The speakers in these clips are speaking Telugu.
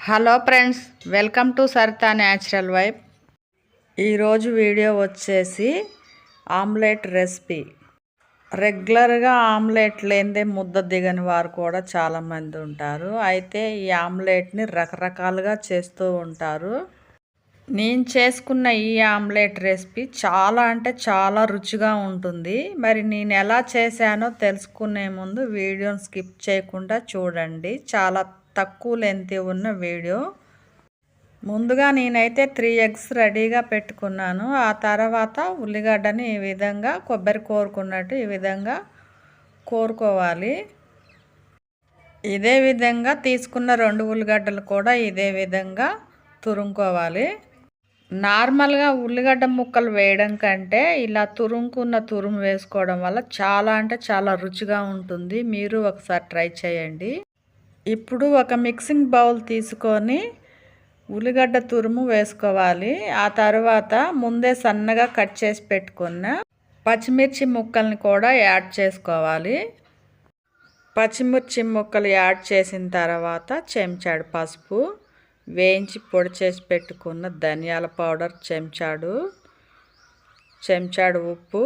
Hello friends welcome to Saritha natural vibe. ఈరోజు వీడియో వచ్చేసి ఆమ్లెట్ రెసిపీ. రెగ్యులర్గా ఆమ్లెట్ లేనిదే ముద్ద దిగని వారు కూడా చాలామంది ఉంటారు. అయితే ఈ ఆమ్లెట్ని రకరకాలుగా చేస్తూ ఉంటారు. నేను చేసుకున్న ఈ ఆమ్లెట్ రెసిపీ చాలా అంటే చాలా రుచిగా ఉంటుంది. మరి నేను ఎలా చేశానో తెలుసుకునే ముందు వీడియోని స్కిప్ చేయకుండా చూడండి. చాలా తక్కువ లెంత్ ఉన్న వీడియో. ముందుగా నేనైతే త్రీ ఎగ్స్ రెడీగా పెట్టుకున్నాను. ఆ తర్వాత ఉల్లిగడ్డని ఈ విధంగా కొబ్బరి కోరుకున్నట్టు ఈ విధంగా కోరుకోవాలి. ఇదే విధంగా తీసుకున్న రెండు ఉల్లిగడ్డలు కూడా ఇదే విధంగా తురుముకోవాలి. నార్మల్గా ఉల్లిగడ్డ ముక్కలు వేయడం కంటే ఇలా తురుముకున్న తురుము వేసుకోవడం వల్ల చాలా అంటే చాలా రుచిగా ఉంటుంది. మీరు ఒకసారి ట్రై చేయండి. ఇప్పుడు ఒక మిక్సింగ్ బౌల్ తీసుకొని ఉల్లిగడ్డ తురుము వేసుకోవాలి. ఆ తర్వాత ముందే సన్నగా కట్ చేసి పెట్టుకున్న పచ్చిమిర్చి ముక్కల్ని కూడా యాడ్ చేసుకోవాలి. పచ్చిమిర్చి ముక్కలు యాడ్ చేసిన తర్వాత చెంచాడు పసుపు వేయించి పొడి చేసి పెట్టుకున్న ధనియాల పౌడర్ చెంచాడు చెంచాడు ఉప్పు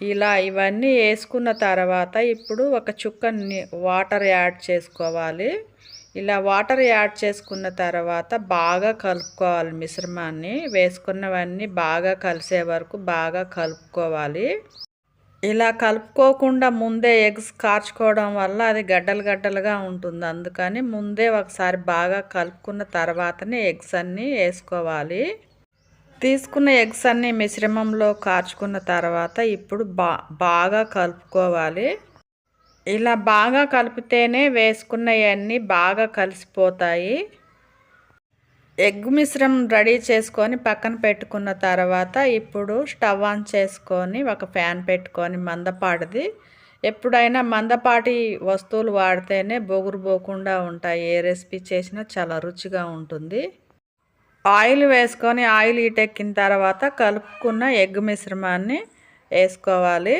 ఇలా ఇవన్నీ వేసుకున్న తర్వాత ఇప్పుడు ఒక చుక్క వాటర్ యాడ్ చేసుకోవాలి. ఇలా వాటర్ యాడ్ చేసుకున్న తర్వాత బాగా కలుపుకోవాలి మిశ్రమాన్ని. వేసుకున్నవన్నీ బాగా కలిసే వరకు బాగా కలుపుకోవాలి. ఇలా కలుపుకోకుండా ముందే ఎగ్స్ కార్చుకోవడం వల్ల అది గడ్డలు గడ్డలుగా ఉంటుంది. అందుకని ముందే ఒకసారి బాగా కలుపుకున్న తర్వాతనే ఎగ్స్ అన్నీ వేసుకోవాలి. తీసుకున్న ఎగ్స్ అన్నీ మిశ్రమంలో కార్చుకున్న తర్వాత ఇప్పుడు బా బాగా కలుపుకోవాలి ఇలా బాగా కలిపితేనే వేసుకున్నవన్నీ బాగా కలిసిపోతాయి ఎగ్ మిశ్రమం రెడీ చేసుకొని పక్కన పెట్టుకున్న తర్వాత ఇప్పుడు స్టవ్ ఆన్ చేసుకొని ఒక ఫ్యాన్ పెట్టుకొని మందపాటిది ఎప్పుడైనా మందపాటి వస్తువులు వాడితేనే బొగురు పోకుండా ఉంటాయి ఏ రెసిపీ చేసినా చాలా రుచిగా ఉంటుంది ఆయిల్ వేసుకొని ఆయిల్ ఈటెక్కిన తర్వాత కలుపుకున్న ఎగ్ మిశ్రమాన్ని వేసుకోవాలి.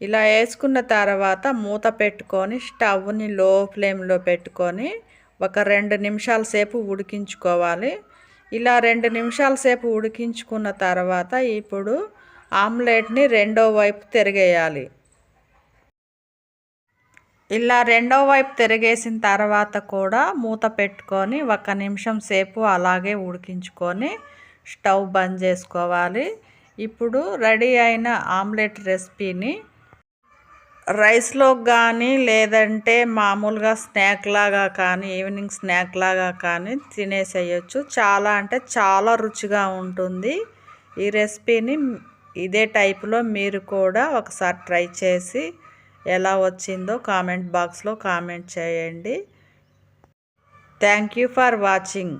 ఇలా వేసుకున్న తర్వాత మూత పెట్టుకొని స్టవ్ని లో ఫ్లేమ్లో పెట్టుకొని ఒక రెండు నిమిషాల సేపు ఉడికించుకోవాలి. ఇలా రెండు నిమిషాల సేపు ఉడికించుకున్న తర్వాత ఇప్పుడు ఆమ్లెట్ని రెండో వైపు తిరిగేయాలి. ఇలా రెండో వైపు తిరిగేసిన తర్వాత కూడా మూత పెట్టుకొని ఒక నిమిషం సేపు అలాగే ఉడికించుకొని స్టవ్ బంద్ చేసుకోవాలి. ఇప్పుడు రెడీ అయిన ఆమ్లెట్ రెసిపీని రైస్లో కానీ లేదంటే మామూలుగా స్నాక్ లాగా కానీ ఈవినింగ్ స్నాక్ లాగా కానీ తినేసేయచ్చు. చాలా అంటే చాలా రుచిగా ఉంటుంది. ఈ రెసిపీని ఇదే టైపులో మీరు కూడా ఒకసారి ట్రై చేసి ఎలా వచ్చిందో కామెంట్ బాక్స్లో కామెంట్ చేయండి. Thank you for watching.